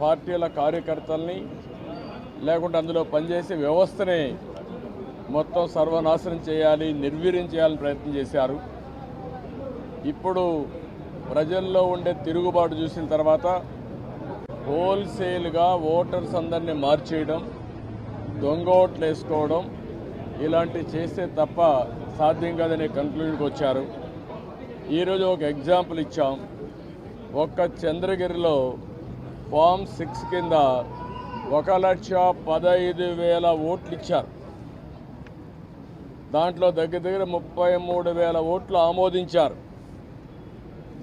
పార్టీల కార్యకర్తల్ని లేకుంటే అందులో పనిచేసే వ్యవస్థని మొత్తం సర్వనాశనం చేయాలి నిర్వీర్యం చేయాలని ప్రయత్నం చేశారు. ఇప్పుడు ప్రజల్లో ఉండే తిరుగుబాటు చూసిన తర్వాత హోల్సేల్గా ఓటర్స్ అందరినీ మార్చేయడం దొంగ ఓట్లు వేసుకోవడం ఇలాంటివి చేస్తే తప్ప సాధ్యం కాదనే కంక్లూజన్కి వచ్చారు. ఈరోజు ఒక ఎగ్జాంపుల్ ఇచ్చాం. ఒక్క చంద్రగిరిలో ఫామ్ సిక్స్ కింద ఒక లక్ష పదహైదు వేల ఓట్లు ఇచ్చారు. దాంట్లో దగ్గర దగ్గర ముప్పై మూడు వేల ఓట్లు ఆమోదించారు.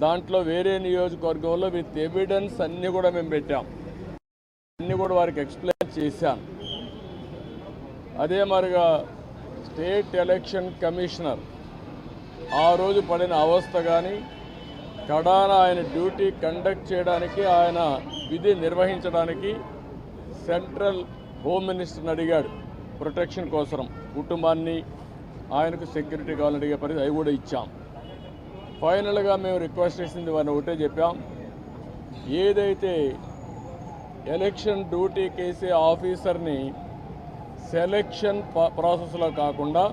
దాంట్లో వేరే నియోజకవర్గంలో విత్ ఎవిడెన్స్ అన్నీ కూడా మేము పెట్టాం. అన్నీ కూడా వారికి ఎక్స్ప్లెయిన్ చేశాను. అదే మరిగా స్టేట్ ఎలక్షన్ కమిషనర్ ఆ రోజు పడిన అవస్థ కానీ కడాన ఆయన డ్యూటీ కండక్ట్ చేయడానికి ఆయన విధి నిర్వహించడానికి సెంట్రల్ హోమ్ మినిస్టర్ని అడిగాడు. ప్రొటెక్షన్ కోసం కుటుంబాన్ని ఆయనకు సెక్యూరిటీ కావాలని అడిగే పరిస్థితి అవి కూడా ఇచ్చాం. ఫైనల్గా మేము రిక్వెస్ట్ చేసింది వారిని ఒకటే చెప్పాం. ఏదైతే ఎలక్షన్ డ్యూటీ కేసే ఆఫీసర్ని సెలక్షన్ ప్రాసెస్లో కాకుండా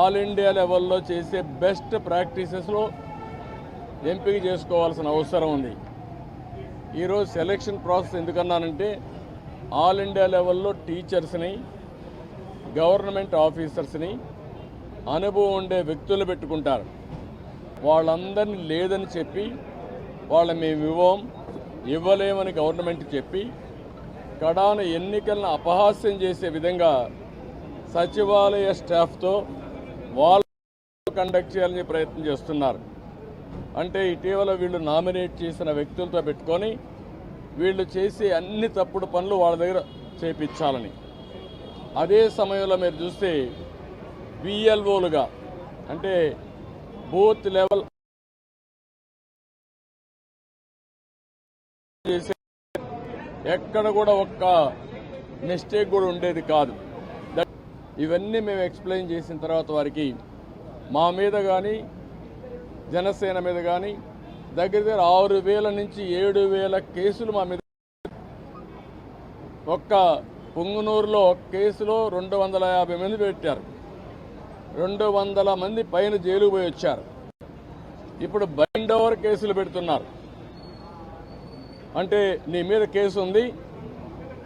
ఆల్ ఇండియా లెవెల్లో చేసే బెస్ట్ ప్రాక్టీసెస్లో ఎంపిక చేసుకోవాల్సిన అవసరం ఉంది. ఈరోజు సెలక్షన్ ప్రాసెస్ ఎందుకన్నానంటే ఆల్ ఇండియా లెవెల్లో టీచర్స్ని గవర్నమెంట్ ఆఫీసర్స్ని అనుభవం ఉండే వ్యక్తులు పెట్టుకుంటారు. వాళ్ళందరినీ లేదని చెప్పి వాళ్ళ మేము ఇవ్వం ఇవ్వలేమని గవర్నమెంట్ చెప్పి కడాన ఎన్నికలను అపహాస్యం చేసే విధంగా సచివాలయ స్టాఫ్తో వాళ్ళు కండక్ట్ చేయాలని ప్రయత్నం చేస్తున్నారు. అంటే ఇటీవల వీళ్ళు నామినేట్ చేసిన వ్యక్తులతో పెట్టుకొని వీళ్ళు చేసే అన్ని తప్పుడు పనులు వాళ్ళ దగ్గర చేపించాలని. అదే సమయంలో మీరు చూస్తే బిఎల్ఓలుగా అంటే బూత్ లెవెల్ చేసే ఎక్కడ కూడా ఒక్క మిస్టేక్ కూడా ఉండేది కాదు. దట్ ఇవన్నీ మేము ఎక్స్ప్లెయిన్ చేసిన తర్వాత వారికి మా మీద కానీ జనసేన మీద కానీ దగ్గర దగ్గర ఆరు వేల నుంచి ఏడు వేల కేసులు మా మీద. ఒక్క పొంగునూరులో ఒక కేసులో రెండు వందల యాభై మంది పెట్టారు. రెండు వందల మంది పైన జైలుకు పోయి వచ్చారు. ఇప్పుడు బైండ్ ఓవర్ కేసులు పెడుతున్నారు. అంటే నీ మీద కేసు ఉంది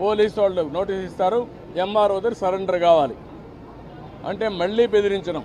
పోలీసు వాళ్ళు నోటీస్ ఇస్తారు ఎంఆర్ఓ దగ్గర సరెండర్ కావాలి. అంటే మళ్ళీ బెదిరించడం.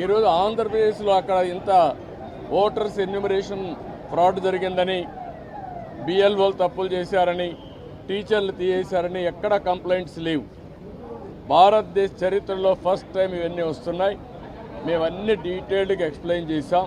ఈరోజు ఆంధ్రప్రదేశ్లో అక్కడ ఇంత ఓటర్స్ ఎన్యూమరేషన్ ఫ్రాడ్ జరిగిందని బిఎల్ఓలు తప్పులు చేశారని టీచర్లు తీయేశారని ఎక్కడ కంప్లైంట్స్ లేవు. భారతదేశ చరిత్రలో ఫస్ట్ టైం ఇవన్నీ వస్తున్నాయి. మేము డీటెయిల్డ్గా ఎక్స్ప్లెయిన్ చేశాం.